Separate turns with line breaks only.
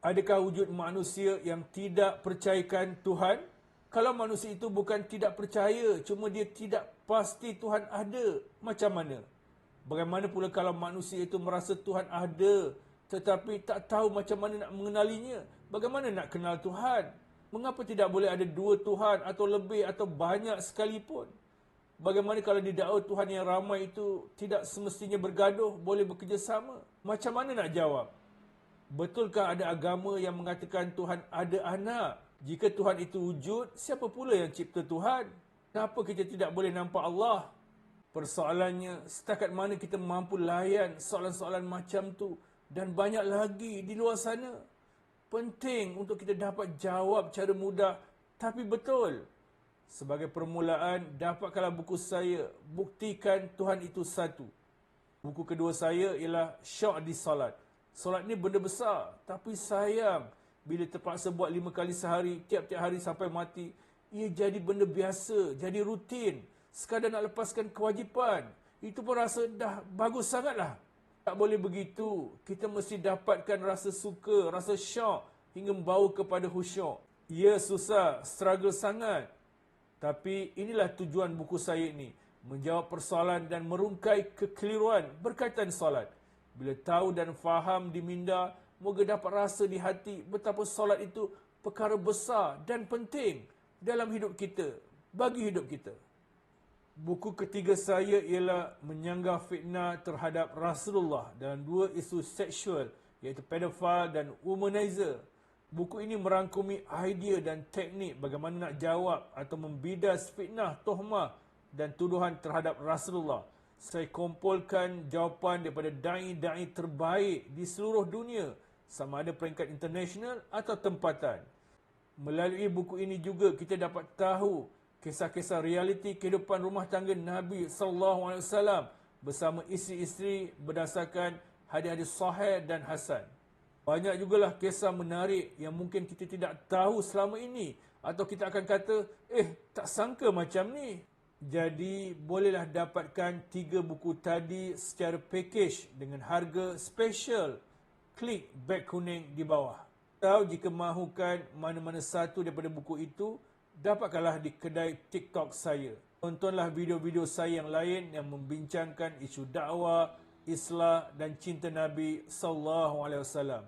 Adakah wujud manusia yang tidak percayakan Tuhan? Kalau manusia itu bukan tidak percaya, cuma dia tidak pasti Tuhan ada, macam mana? Bagaimana pula kalau manusia itu merasa Tuhan ada, tetapi tak tahu macam mana nak mengenalinya? Bagaimana nak kenal Tuhan? Mengapa tidak boleh ada dua Tuhan atau lebih atau banyak sekalipun? Bagaimana kalau didakwa Tuhan yang ramai itu tidak semestinya bergaduh, boleh bekerjasama? Macam mana nak jawab? Betulkah ada agama yang mengatakan Tuhan ada anak? Jika Tuhan itu wujud, siapa pula yang cipta Tuhan? Kenapa kita tidak boleh nampak Allah? Persoalannya, setakat mana kita mampu layan soalan-soalan macam tu dan banyak lagi di luar sana. Penting untuk kita dapat jawab cara mudah tapi betul. Sebagai permulaan, dapatkanlah buku saya, Buktikan Tuhan itu Satu. Buku kedua saya ialah Syok di Salat. Solat ni benda besar. Tapi sayang, bila terpaksa buat lima kali sehari, tiap-tiap hari sampai mati, ia jadi benda biasa, jadi rutin. Sekadar nak lepaskan kewajipan. Itu pun rasa dah bagus sangatlah. Tak boleh begitu. Kita mesti dapatkan rasa suka, rasa syok hingga membawa kepada khusyuk. Ya susah, struggle sangat. Tapi inilah tujuan buku saya ini. Menjawab persoalan dan merungkai kekeliruan berkaitan solat. Bila tahu dan faham di minda, moga dapat rasa di hati betapa solat itu perkara besar dan penting dalam hidup kita, bagi hidup kita. Buku ketiga saya ialah menyanggah fitnah terhadap Rasulullah dalam dua isu seksual iaitu pedophile dan womanizer. Buku ini merangkumi idea dan teknik bagaimana nak jawab atau membidas fitnah, tohmah dan tuduhan terhadap Rasulullah saya kumpulkan jawapan daripada da'i-da'i terbaik di seluruh dunia sama ada peringkat internasional atau tempatan. Melalui buku ini juga kita dapat tahu kisah-kisah realiti kehidupan rumah tangga Nabi sallallahu alaihi wasallam bersama isteri-isteri berdasarkan hadis-hadis sahih dan hasan. Banyak jugalah kisah menarik yang mungkin kita tidak tahu selama ini atau kita akan kata, "Eh, tak sangka macam ni." Jadi bolehlah dapatkan tiga buku tadi secara package dengan harga special. Klik beg kuning di bawah. Atau jika mahukan mana-mana satu daripada buku itu, dapatkanlah di kedai TikTok saya. Tontonlah video-video saya yang lain yang membincangkan isu dakwah, islah dan cinta Nabi sallallahu alaihi wasallam.